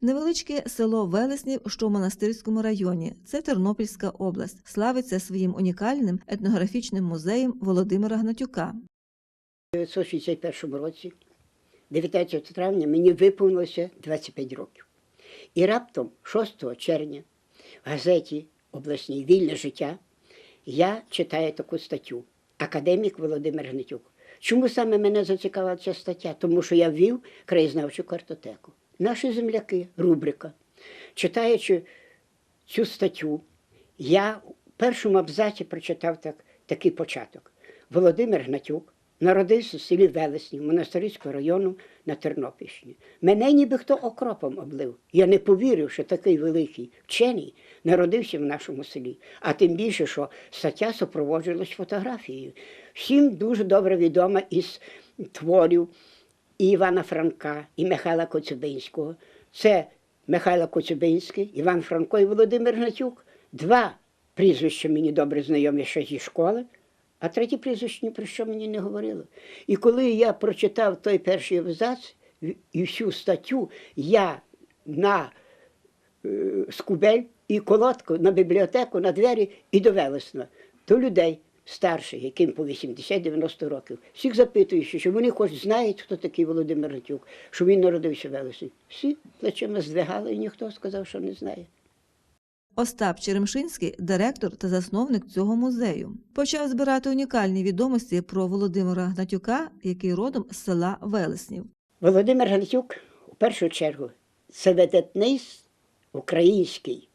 Невеличке село Велеснів, що в монастирському районі, це Тернопільська область, славиться своїм унікальним етнографічним музеєм Володимира Гнатюка. У 1961 році, 19 травня, мені виповнилося 25 років. І раптом 6 червня в газеті Обласній Вільне життя я читаю таку статтю Академік Володимир Гнатюк. Чому саме мене зацікавила ця стаття? Тому що я ввів краєзнавчу картотеку. Наші земляки, рубрика. Читаючи цю статтю, я в першому абзаці прочитав так, такий початок. Володимир Гнатюк народився в селі Велесні, Монастирського району на Тернопільщині. Мене ніби хто окропом облив. Я не повірив, що такий великий вчений народився в нашому селі. А тим більше, що стаття супроводжувалась фотографією. Всім дуже добре відома із творів і Івана Франка, і Михайла Коцюбинського. Це Михайло Коцюбинський, Іван Франко і Володимир Гнатюк. Два прізвища мені добре знайомі ще зі школи, а третє прізвище ні про що мені не говорило. І коли я прочитав той перший абзац і всю статтю, я на е, скубель і колодку на бібліотеку, на двері і до до людей старших, яким по 80-90 років. Всіх запитую, що вони хоч знають, хто такий Володимир Гнатюк, що він народився в Велесні. Всі плечима здвигали, і ніхто сказав, що не знає. Остап Черемшинський, директор та засновник цього музею, почав збирати унікальні відомості про Володимира Гнатюка, який родом з села Велеснів. Володимир Гнатюк, у першу чергу, це видатний український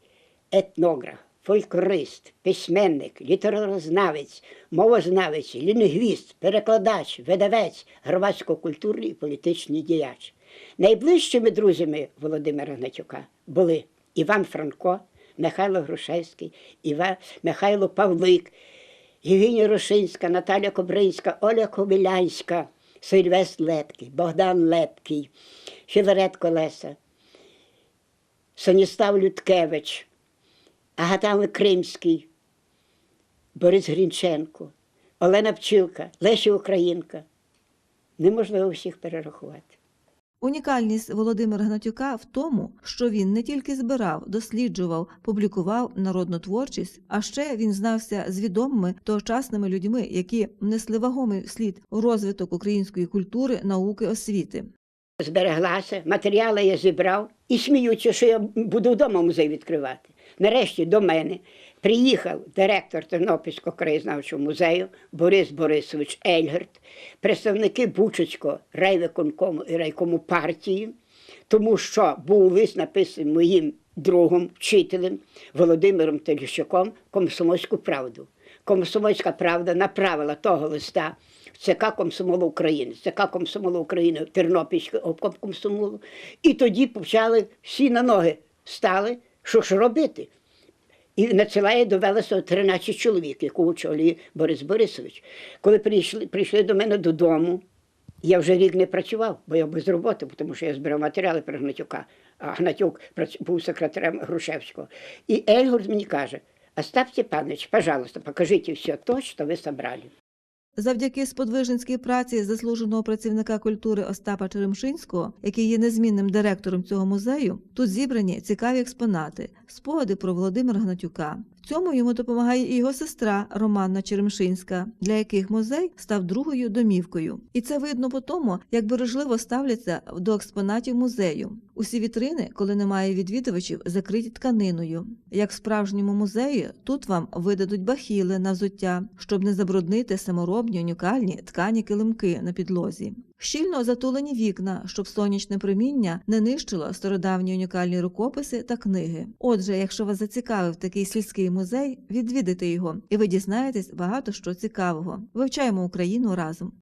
етнограф, фольклорист, письменник, літературознавець, мовознавець, лінгвіст, перекладач, видавець, громадсько-культурний і політичний діяч. Найближчими друзями Володимира Гнатюка були Іван Франко, Михайло Грушевський, Іва... Михайло Павлик, Євгенія Рушинська, Наталя Кобринська, Оля Кобилянська, Сильвест Лепкий, Богдан Лепкий, Філарет Колеса, Саніслав Людкевич, Агатан Кримський, Борис Грінченко, Олена Пчілка, Леся Українка. Неможливо всіх перерахувати. Унікальність Володимира Гнатюка в тому, що він не тільки збирав, досліджував, публікував народну творчість, а ще він знався з відомими тогочасними людьми, які внесли вагомий вслід у розвиток української культури, науки, освіти. Збереглася, матеріали я зібрав і сміються, що я буду вдома музей відкривати. Нарешті до мене приїхав директор Тернопільського краєзнавчого музею Борис Борисович Ельгерт, представники Бучицького райвиконкому і райкому партії, тому що був лист написаний моїм другом, вчителем Володимиром Теліщуком Комсомольську правду. Комсомольська правда направила того листа в ЦК Комсомолу України, ЦК Комсомолу України, Тернопільський обком комсомолу. І тоді почали всі на ноги стали, що ж робити. І надсилає до Велеса 13 чоловік, яку очолює Борис Борисович. Коли прийшли, прийшли до мене додому, я вже рік не працював, бо я без роботи, тому що я збирав матеріали про Гнатюка, а Гнатюк був секретарем Грушевського. І Ельгурд мені каже, Остап Степанович, пожалуйста, покажите все то, що ви собрали. Завдяки сподвижницькій праці заслуженого працівника культури Остапа Черемшинського, який є незмінним директором цього музею, тут зібрані цікаві експонати, спогади про Володимира Гнатюка. Цьому йому допомагає і його сестра Романна Черемшинська, для яких музей став другою домівкою. І це видно по тому, як бережливо ставляться до експонатів музею. Усі вітрини, коли немає відвідувачів, закриті тканиною. Як в справжньому музеї, тут вам видадуть бахіли на взуття, щоб не забруднити саморобні унікальні ткані килимки на підлозі. Щільно затулені вікна, щоб сонячне проміння не нищило стародавні унікальні рукописи та книги. Отже, якщо вас зацікавив такий сільський музей, відвідайте його, і ви дізнаєтесь багато що цікавого. Вивчаємо Україну разом.